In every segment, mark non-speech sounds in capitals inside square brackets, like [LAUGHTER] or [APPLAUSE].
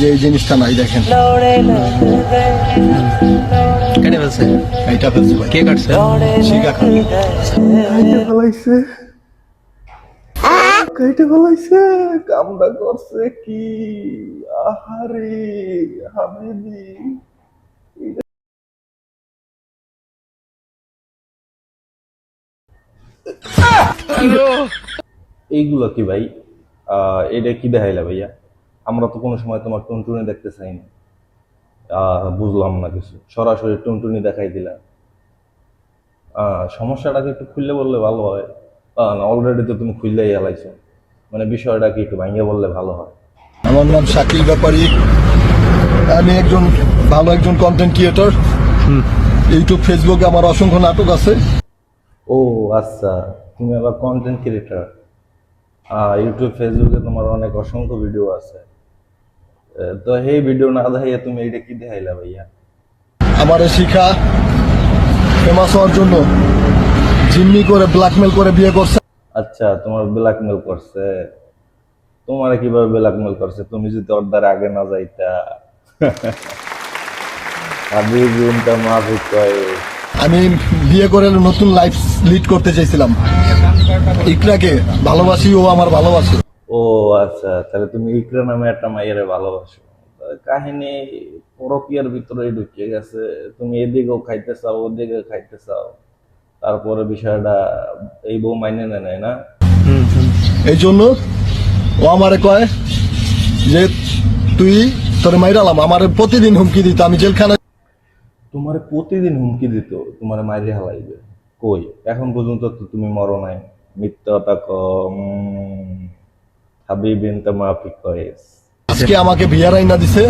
যে এই জিনিসটা নাই দেখেন। কেটে ফেলছে। এইটা ফেলছি কে কাটছে? শিকা ফেলাইছে। কাইটে ফেলাইছে কামটা করছে কি? আহারে হাবিবি এইগুলো কি ভাই? আহ, এটা কি দেখাইলা ভাইয়া? আমরা তো কোনো সময় তোমার টুনটুনি দেখতে চাই না। আহ, বুঝলাম না কিছু। সরাসরি টুনটুনি দেখাই দিলা আহ, সমস্যাটাকে একটু খুললে বললে ভালো হয়। না অলরেডি তো তুমি খুললেই এলাইছো। মানে বিষয়টা কি একটু ভাঙিয়ে বললে ভালো হয়। আমার নাম শাকিল ব্যাপারী। আমি একজন ভালো একজন কন্টেন্ট ক্রিয়েটর ইউটিউব ফেসবুকে আমার অসংখ্য নাটক আছে। ও আচ্ছা। তুমি আবার কন্টেন্ট ক্রিয়েটার ইউটিউব ফেসবুকে তোমার অনেক অসংখ্য ভিডিও আছে। তো সেই ভিডিও না দেখাইয়া তুমি এটা কি দেখাইলা ভাইয়া? আমার শিখা ফেমাস হওয়ার জন্য জিম্মি করে ব্ল্যাকমেল করে বিয়ে করছে। আচ্ছা তোমার ব্ল্যাকমেল করছে। তোমার কীভাবে ব্ল্যাকমেল করছে? তুমি যদি ওর দ্বারা আগে না যাইতা। [LAUGHS] আমি বিয়ে করে নতুন লাইফ লিড করতে চাইছিলাম। ইকরাকে ভালোবাসি ও আমার ভালোবাসে। ও আচ্ছা তাহলে তুমি ইকরা নামে একটা মাইয়ারে ভালোবাসো। কাহিনী পরকিয়ার ভিতরে ঢুকে গেছে। তুমি এদিকেও খাইতে চাও ওদিকে খাইতে চাও। তারপরে বিষয়টা এই বউ মাইনে নেয় নাই না? এই জন্য ও আমারে কয় যে তুই তোর মাইরালাম আমার প্রতিদিন হুমকি দিত আমি জেলখানা তোমার প্রতিদিন হুমকি দিত তোমার মাইরে হালাইবে। কই? এখন পর্যন্ত তো তুমি মরো নাই। মিথ্যাটা কম। হাবিবিন তো কয়েস। আজকে আমাকে বিয়ার আইনা দিছে।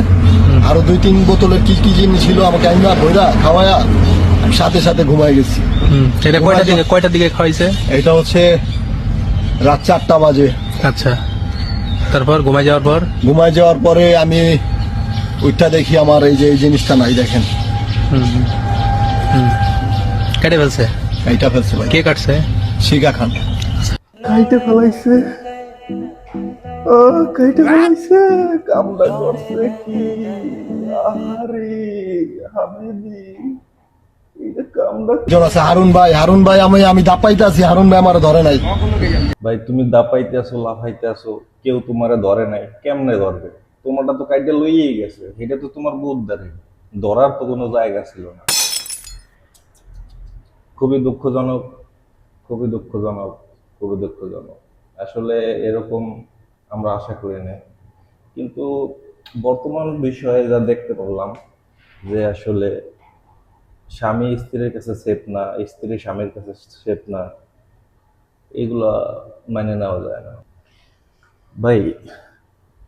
আরও দুই তিন বোতলের কি কি জিনিস ছিল আমাকে আইনা ভৈরা খাওয়ায়া সাথে সাথে ঘুমাই গেছি। হুম এটা কয়টা দিকে কয়টার দিকে খাওয়াইছে? এটা হচ্ছে রাত চারটা বাজে। আচ্ছা। তারপর ঘুমাই যাওয়ার পর? ঘুমাই যাওয়ার পরে আমি ওইটা দেখি আমার এই যে এই জিনিসটা নাই দেখেন। কেটে ফেলছে? এইটা ফেলছে কে কাটছে? শিকা খান। কাইটে ফেলাইছে। ও করছে কি? হাবিবি হারুন ভাই হারুন ভাই আমি আমি দাপাইতে আছি হারুন ভাই আমার ধরে নাই। ভাই তুমি দাপাইতে আসো লাফাইতে আসো কেউ তোমারে ধরে নাই। কেমনে ধরবে? তোমারটা তো কাইটে লইয়েই গেছে। এটা তো তোমার বুধ ধরে ধরার তো কোনো জায়গা ছিল না। খুবই দুঃখজনক খুবই দুঃখজনক খুবই দুঃখজনক। আসলে এরকম আমরা আশা করি না কিন্তু বর্তমান বিষয়ে যা দেখতে পারলাম যে আসলে স্বামী স্ত্রীর কাছে সেফ না, স্ত্রী স্বামীর কাছে সেফ না, এগুলা মানে নেওয়া যায় না। ভাই,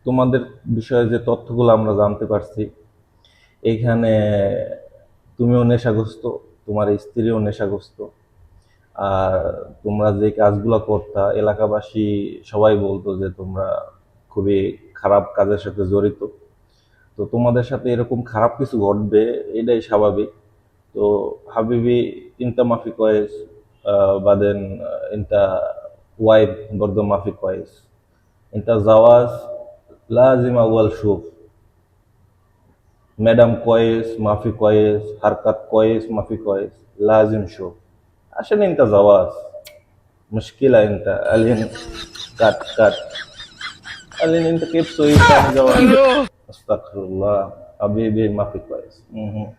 তোমাদের বিষয়ে যে তথ্যগুলো আমরা জানতে পারছি এইখানে তুমিও নেশাগ্রস্ত, তোমার স্ত্রীও নেশাগ্রস্ত। তোমরা যে কাজগুলো করতা, এলাকাবাসী সবাই বলতো যে তোমরা খুবই খারাপ কাজের সাথে জড়িত। তো তোমাদের সাথে এরকম খারাপ কিছু ঘটবে, এটাই স্বাভাবিক। তো হাবিবি ইনতা মাফি কয়েস বা দেন ইনতা ওয়াইফ বর্দ মাফি কয়েস। ইনতা জাওয়াজ লাজিমা ওয়াল শুভ ম্যাডাম কয়েস, মাফি কয়েস, হারকাত কয়েস, মাফি কয়েস, লাজিম শুভ عشان انت زواج مشكلة انت الين كات كات الين انت كيف سويت زواج استغفر الله حبيبي ما في كويس مهم.